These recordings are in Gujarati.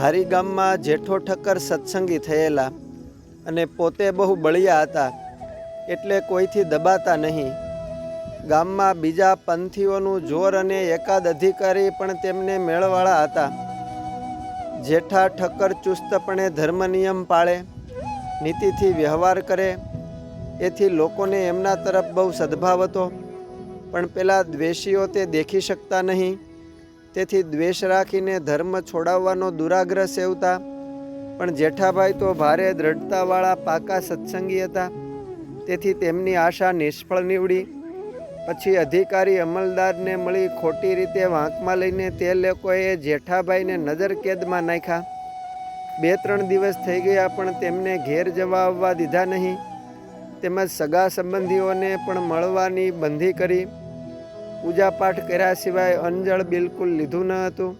ધારી ગામમાં જેઠો ઠક્કર સત્સંગી થયેલા અને પોતે બહુ બળિયા હતા, એટલે કોઈથી દબાતા નહીં. ગામમાં બીજા પંથીઓનું જોર અને એકાદ અધિકારી પણ તેમને મેળવાળા હતા. જેઠા ઠક્કર ચુસ્તપણે ધર્મ નિયમ પાળે, નીતિથી વ્યવહાર કરે, એથી લોકોને એમના તરફ બહુ સદભાવ હતો, પણ પેલા દ્વેષીઓ તે દેખી શકતા નહીં. તેથી દ્વેષ રાખીને ધર્મ છોડાવવાનો દુરાગ્રહ સેવતા. પણ જેઠાભાઈ તો ભારે દ્રઢતાવાળા, પાકા સત્સંગી હતા. તેથી તેમની આશા નિષ્ફળ નીવડી. પછી અધિકારી અમલદારને મળી ખોટી રીતે વાંકમાં લઈને તે લોકોએ જેઠાભાઈને નજર કેદમાં નાખ્યા. બે ત્રણ દિવસ થઈ ગયા પણ તેમને ઘેર જવા આવવા દીધા નહીં. તેમજ સગા સંબંધીઓને પણ મળવાની બંધી કરી. પૂજાપાઠ કર્યા સિવાય અંજળ બિલકુલ લીધું ન હતું.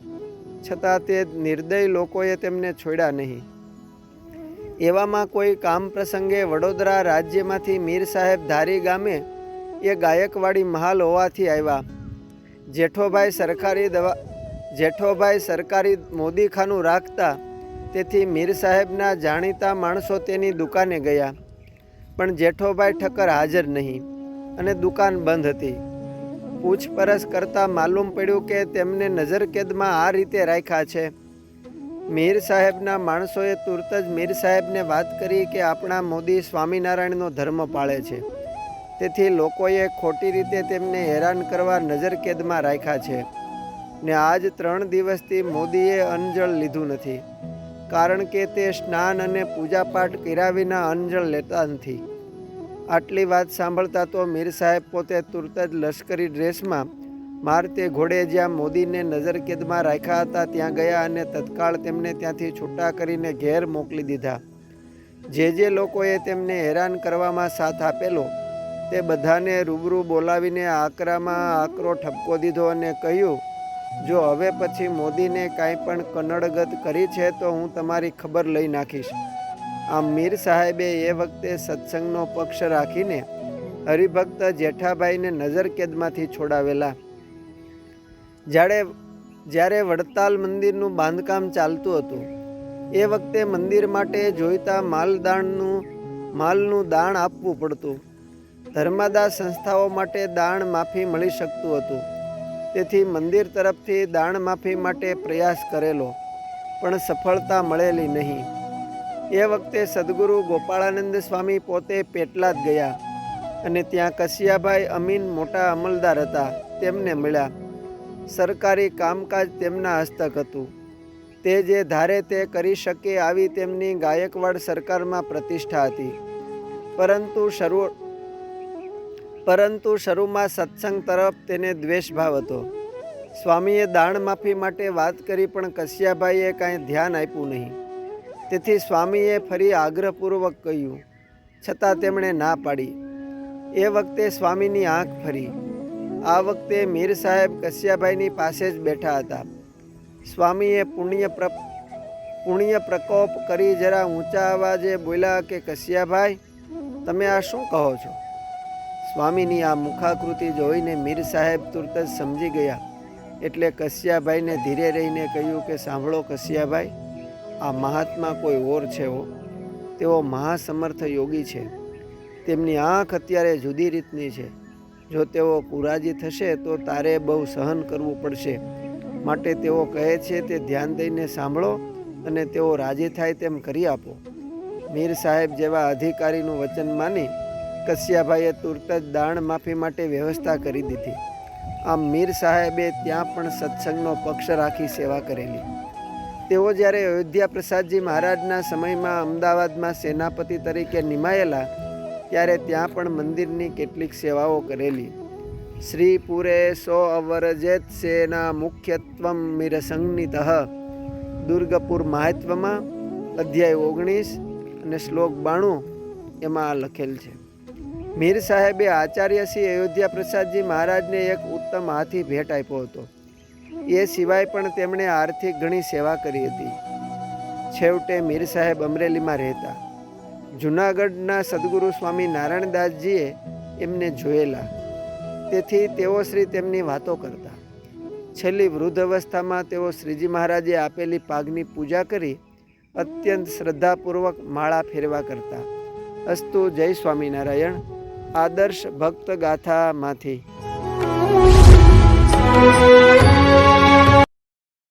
છતાં તે નિર્દય લોકોએ તેમને છોડ્યા નહીં. એવામાં કોઈ કામ પ્રસંગે વડોદરા રાજ્યમાંથી મીર સાહેબ ધારી ગામે એ ગાયકવાડી મહાલ હોવાથી આવ્યા. જેઠોભાઈ સરકારી દવા, જેઠોભાઈ સરકારી મોદીખાનું રાખતા તેથી મીર સાહેબના જાણીતા માણસો તેની દુકાને ગયા. પણ જેઠોભાઈ ઠક્કર હાજર નહીં અને દુકાન બંધ હતી. પૂછપરછ કરતાં માલુમ પડ્યું કે તેમને નજરકેદમાં આ રીતે રાખ્યા છે. મીર સાહેબના માણસોએ તુરત જ મીર સાહેબને વાત કરી કે આપણા મોદી સ્વામિનારાયણનો ધર્મ પાળે છે. તેથી લોકોએ ખોટી રીતે તેમને હેરાન કરવા નજરકેદમાં રાખ્યા છે. ને આજ ત્રણ દિવસથી મોદીએ અંજળ લીધું નથી. કારણ કે તે સ્નાન અને પૂજાપાઠ કર્યા વિના અંજળ લેતા નથી. આટલી વાત સાંભળતા તો મીર સાહેબ પોતે તુરત જ લશ્કરી ડ્રેસમાં મારતે ઘોડે જ્યાં મોદીને નજરકેદમાં રાખ્યા હતા, ત્યાં ગયા અને તત્કાળ તેમને ત્યાંથી છૂટા કરીને ઘેર મોકલી દીધા. જે જે લોકોએ તેમને હેરાન કરવામાં સાથ આપેલો, તે બધાને રૂબરૂ બોલાવીને આકરામાં આકરો ઠપકો દીધો અને કહ્યું, જો હવે પછી મોદીને કાંઈ પણ કનડગત કરી છે, તો હું તમારી ખબર લઈ નાખીશ. આમ મીર સાહેબે એ વખતે સત્સંગનો પક્ષ રાખીને હરિભક્ત જેઠાભાઈને નજરકેદમાંથી છોડાવેલા. જ્યારે જ્યારે વડતાલ મંદિરનું બાંધકામ ચાલતું હતું, એ વખતે મંદિર માટે જોઈતા માલદાણનું, માલનું દાણ આપવું પડતું. ધર્માદા સંસ્થાઓ માટે દાણ માફી મળી શકતું હતું. તેથી મંદિર તરફથી દાણ માફી માટે પ્રયાસ કરેલો, પણ સફળતા મળેલી નહીં. એ વખતે સદગુરુ ગોપાળાનંદ સ્વામી પોતે પેટલાદ ગયા અને ત્યાં કસિયાભાઈ અમીન મોટા અમલદાર હતા, તેમને મળ્યા. સરકારી કામકાજ તેમના હસ્તક હતું. તે જે ધારે તે કરી શકે આવી તેમની ગાયકવાડ સરકારમાં પ્રતિષ્ઠા હતી. પરંતુ શરૂ, પરંતુ શરૂમાં સત્સંગ તરફ તેને દ્વેષભાવ હતો. સ્વામીએ દાણ માફી માટે વાત કરી પણ કસિયાભાઈએ કાંઈ ધ્યાન આપ્યું નહીં. તેથી સ્વામીએ ફરી આગ્રહપૂર્વક કહ્યું, છતાં તેમણે ના પાડી. એ વખતે સ્વામીની આંખ ફરી. આ વખતે મીર સાહેબ કશ્યાભાઈની પાસે જ બેઠા હતા. સ્વામીએ પુણ્ય પ્ર, પુણ્ય પ્રકોપ કરી જરા ઊંચા અવાજે બોલ્યા કે કશ્યાભાઈ તમે આ શું કહો છો? સ્વામીની આ મુખાકૃતિ જોઈને મીર સાહેબ તુરત જ સમજી ગયા. એટલે કશ્યાભાઈને ધીરે રહીને કહ્યું કે, સાંભળો કસિયાભાઈ આ મહાત્મા કોઈ ઓર છે તેઓ મહાસમર્થ યોગી છે. તેમની આંખ અત્યારે જુદી રીતની છે. જો તેઓ કુરાજી થશે તો તારે બહુ સહન કરવું પડશે. માટે તેઓ કહે છે તે ધ્યાન દઈને સાંભળો અને તેઓ રાજી થાય તેમ કરી આપો. મીર સાહેબ જેવા અધિકારીનું વચન માની કશ્યાભાઈએ તુરત જ દાણ માફી માટે વ્યવસ્થા કરી દીધી. આમ મીર સાહેબે ત્યાં પણ સત્સંગનો પક્ષ રાખી સેવા કરેલી. તેઓ જ્યારે અયોધ્યા પ્રસાદજી મહારાજના સમયમાં અમદાવાદમાં સેનાપતિ તરીકે નિમાયેલા, ત્યારે ત્યાં પણ મંદિરની કેટલીક સેવાઓ કરેલી. શ્રીપુરે સો અવરજેત સેના મુખ્યત્વમ મીરસંજ્ઞિત દુર્ગપુર મહાત્વમાં અધ્યાય ઓગણીસ અને શ્લોક બાણું એમાં લખેલ છે. મીર સાહેબે આચાર્ય શ્રી અયોધ્યા પ્રસાદજી મહારાજને એક ઉત્તમ હાથી ભેટ આપ્યો હતો. એ સિવાય પણ તેમણે આર્થિક ઘણી સેવા કરી હતી. છેવટે મીર સાહેબ અમરેલીમાં રહેતા. જૂનાગઢના સદગુરુ સ્વામી નારાયણદાસજીએ એમને જોયેલા. તેથી તેઓ શ્રી તેમની વાતો કરતા. છેલ્લી વૃદ્ધ અવસ્થામાં તેઓ શ્રીજી મહારાજે આપેલી પાગની પૂજા કરી અત્યંત શ્રદ્ધાપૂર્વક માળા ફેરવા કરતા. અસ્તુ જય સ્વામિનારાયણ. આદર્શ ભક્ત ગાથામાંથી.